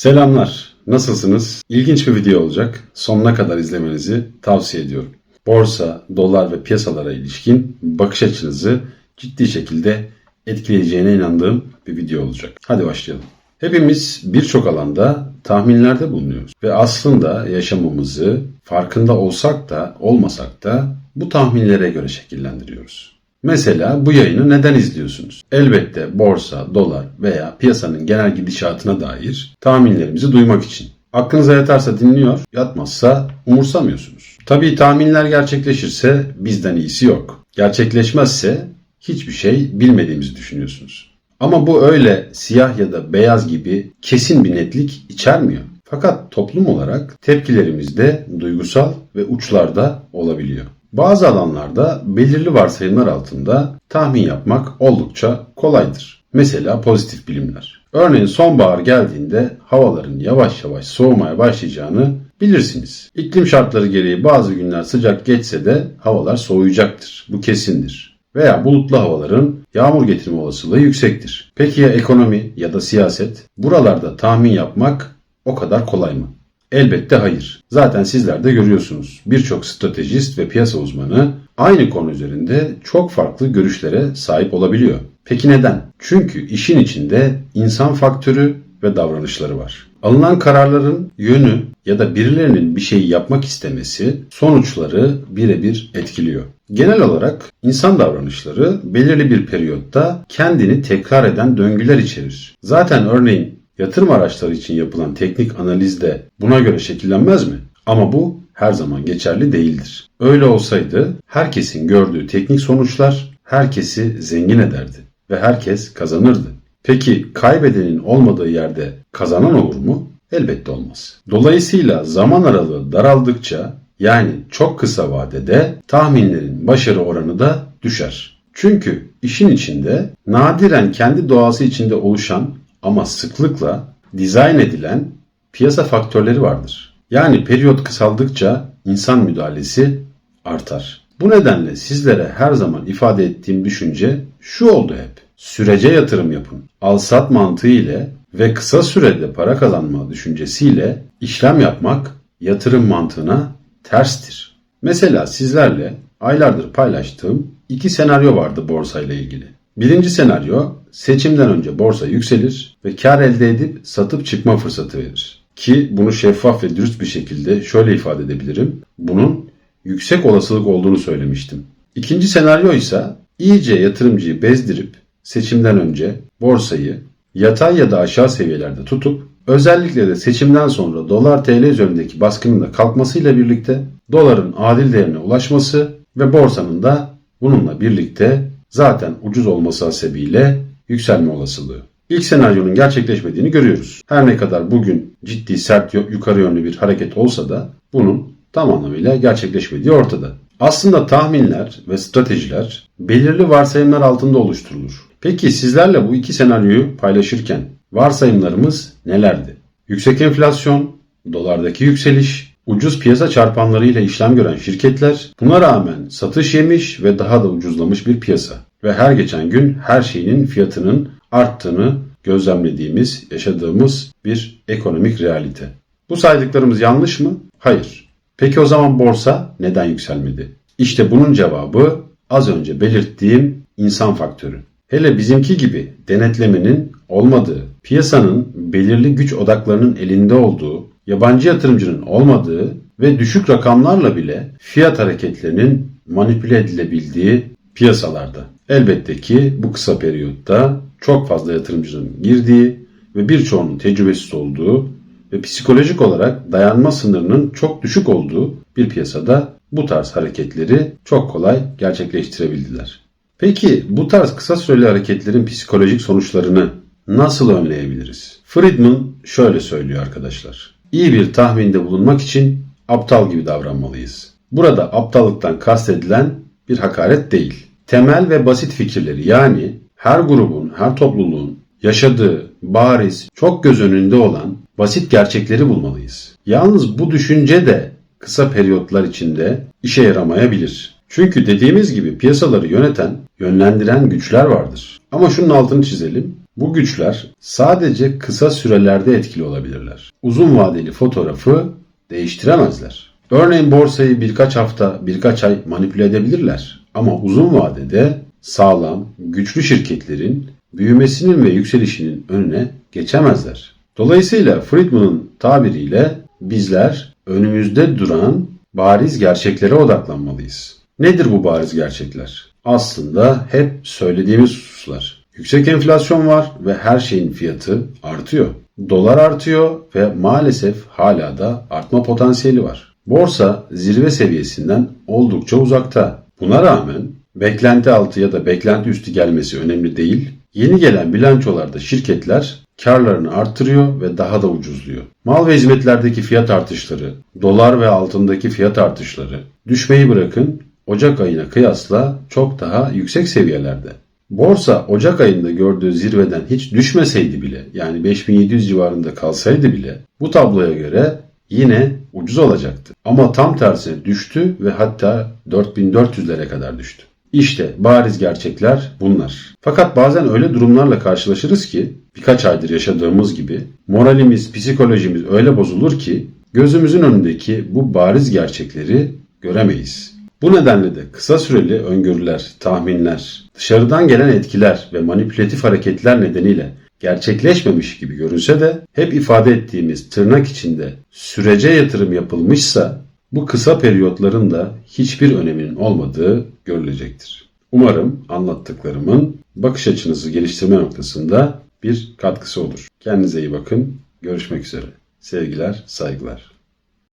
Selamlar. Nasılsınız? İlginç bir video olacak. Sonuna kadar izlemenizi tavsiye ediyorum. Borsa, dolar ve piyasalara ilişkin bakış açınızı ciddi şekilde etkileyeceğine inandığım bir video olacak. Hadi başlayalım. Hepimiz birçok alanda tahminlerde bulunuyoruz ve aslında yaşamımızı farkında olsak da olmasak da bu tahminlere göre şekillendiriyoruz. Mesela bu yayını neden izliyorsunuz? Elbette borsa, dolar veya piyasanın genel gidişatına dair tahminlerimizi duymak için. Aklınıza yatarsa dinliyor, yatmazsa umursamıyorsunuz. Tabii tahminler gerçekleşirse bizden iyisi yok. Gerçekleşmezse hiçbir şey bilmediğimizi düşünüyorsunuz. Ama bu öyle siyah ya da beyaz gibi kesin bir netlik içermiyor. Fakat toplum olarak tepkilerimiz de duygusal ve uçlarda olabiliyor. Bazı alanlarda belirli varsayımlar altında tahmin yapmak oldukça kolaydır. Mesela pozitif bilimler. Örneğin sonbahar geldiğinde havaların yavaş yavaş soğumaya başlayacağını bilirsiniz. İklim şartları gereği bazı günler sıcak geçse de havalar soğuyacaktır. Bu kesindir. Veya bulutlu havaların yağmur getirme olasılığı yüksektir. Peki ya ekonomi ya da siyaset? Buralarda tahmin yapmak o kadar kolay mı? Elbette hayır. Zaten sizler de görüyorsunuz. Birçok stratejist ve piyasa uzmanı aynı konu üzerinde çok farklı görüşlere sahip olabiliyor. Peki neden? Çünkü işin içinde insan faktörü ve davranışları var. Alınan kararların yönü ya da birilerinin bir şeyi yapmak istemesi sonuçları birebir etkiliyor. Genel olarak insan davranışları belirli bir periyotta kendini tekrar eden döngüler içerir. Zaten örneğin Yatırım araçları için yapılan teknik analiz de buna göre şekillenmez mi? Ama bu her zaman geçerli değildir. Öyle olsaydı herkesin gördüğü teknik sonuçlar herkesi zengin ederdi ve herkes kazanırdı. Peki kaybedenin olmadığı yerde kazanan olur mu? Elbette olmaz. Dolayısıyla zaman aralığı daraldıkça yani çok kısa vadede tahminlerin başarı oranı da düşer. Çünkü işin içinde nadiren kendi doğası içinde oluşan ama sıklıkla dizayn edilen piyasa faktörleri vardır. Yani periyot kısaldıkça insan müdahalesi artar. Bu nedenle sizlere her zaman ifade ettiğim düşünce şu oldu hep. Sürece yatırım yapın. Al-sat mantığı ile ve kısa sürede para kazanma düşüncesiyle işlem yapmak yatırım mantığına terstir. Mesela sizlerle aylardır paylaştığım iki senaryo vardı borsayla ilgili. Birinci senaryo seçimden önce borsa yükselir ve kar elde edip satıp çıkma fırsatı verir. Ki bunu şeffaf ve dürüst bir şekilde şöyle ifade edebilirim. Bunun yüksek olasılık olduğunu söylemiştim. İkinci senaryo ise iyice yatırımcıyı bezdirip seçimden önce borsayı yatay ya da aşağı seviyelerde tutup özellikle de seçimden sonra dolar TL üzerindeki baskının da kalkmasıyla birlikte doların adil değerine ulaşması ve borsanın da bununla birlikte zaten ucuz olması hasebiyle yükselme olasılığı. İlk senaryonun gerçekleşmediğini görüyoruz. Her ne kadar bugün ciddi sert yukarı yönlü bir hareket olsa da bunun tam anlamıyla gerçekleşmediği ortada. Aslında tahminler ve stratejiler belirli varsayımlar altında oluşturulur. Peki sizlerle bu iki senaryoyu paylaşırken varsayımlarımız nelerdi? Yüksek enflasyon, dolardaki yükseliş, ucuz piyasa çarpanlarıyla işlem gören şirketler, buna rağmen satış yemiş ve daha da ucuzlamış bir piyasa ve her geçen gün her şeyinin fiyatının arttığını gözlemlediğimiz, yaşadığımız bir ekonomik realite. Bu saydıklarımız yanlış mı? Hayır. Peki o zaman borsa neden yükselmedi? İşte bunun cevabı az önce belirttiğim insan faktörü. Hele bizimki gibi denetlemenin olmadığı, piyasanın belirli güç odaklarının elinde olduğu, yabancı yatırımcının olmadığı ve düşük rakamlarla bile fiyat hareketlerinin manipüle edilebildiği piyasalarda. Elbette ki bu kısa periyotta çok fazla yatırımcının girdiği ve birçoğunun tecrübesiz olduğu ve psikolojik olarak dayanma sınırının çok düşük olduğu bir piyasada bu tarz hareketleri çok kolay gerçekleştirebildiler. Peki bu tarz kısa süreli hareketlerin psikolojik sonuçlarını nasıl önleyebiliriz? Friedman şöyle söylüyor arkadaşlar. İyi bir tahminde bulunmak için aptal gibi davranmalıyız. Burada aptallıktan kastedilen bir hakaret değil temel ve basit fikirleri yani her grubun, her topluluğun yaşadığı bariz, çok göz önünde olan basit gerçekleri bulmalıyız. Yalnız bu düşünce de kısa periyotlar içinde işe yaramayabilir. Çünkü dediğimiz gibi piyasaları yöneten, yönlendiren güçler vardır. Ama şunun altını çizelim. Bu güçler sadece kısa sürelerde etkili olabilirler. Uzun vadeli fotoğrafı değiştiremezler. Örneğin borsayı birkaç hafta, birkaç ay manipüle edebilirler. Ama uzun vadede sağlam, güçlü şirketlerin büyümesinin ve yükselişinin önüne geçemezler. Dolayısıyla Friedman'ın tabiriyle bizler önümüzde duran bariz gerçeklere odaklanmalıyız. Nedir bu bariz gerçekler? Aslında hep söylediğimiz hususlar. Yüksek enflasyon var ve her şeyin fiyatı artıyor. Dolar artıyor ve maalesef hala da artma potansiyeli var. Borsa zirve seviyesinden oldukça uzakta. Buna rağmen beklenti altı ya da beklenti üstü gelmesi önemli değil. Yeni gelen bilançolarda şirketler karlarını arttırıyor ve daha da ucuzluyor. Mal ve hizmetlerdeki fiyat artışları, dolar ve altındaki fiyat artışları düşmeyi bırakın Ocak ayına kıyasla çok daha yüksek seviyelerde. Borsa Ocak ayında gördüğü zirveden hiç düşmeseydi bile yani 5700 civarında kalsaydı bile bu tabloya göre yine ucuz olacaktı. Ama tam tersine düştü ve hatta 4400'lere kadar düştü. İşte bariz gerçekler bunlar. Fakat bazen öyle durumlarla karşılaşırız ki birkaç aydır yaşadığımız gibi moralimiz, psikolojimiz öyle bozulur ki gözümüzün önündeki bu bariz gerçekleri göremeyiz. Bu nedenle de kısa süreli öngörüler, tahminler, dışarıdan gelen etkiler ve manipülatif hareketler nedeniyle gerçekleşmemiş gibi görünse de hep ifade ettiğimiz tırnak içinde sürece yatırım yapılmışsa bu kısa periyotların da hiçbir öneminin olmadığı görülecektir. Umarım anlattıklarımın bakış açınızı geliştirme noktasında bir katkısı olur. Kendinize iyi bakın. Görüşmek üzere. Sevgiler, saygılar.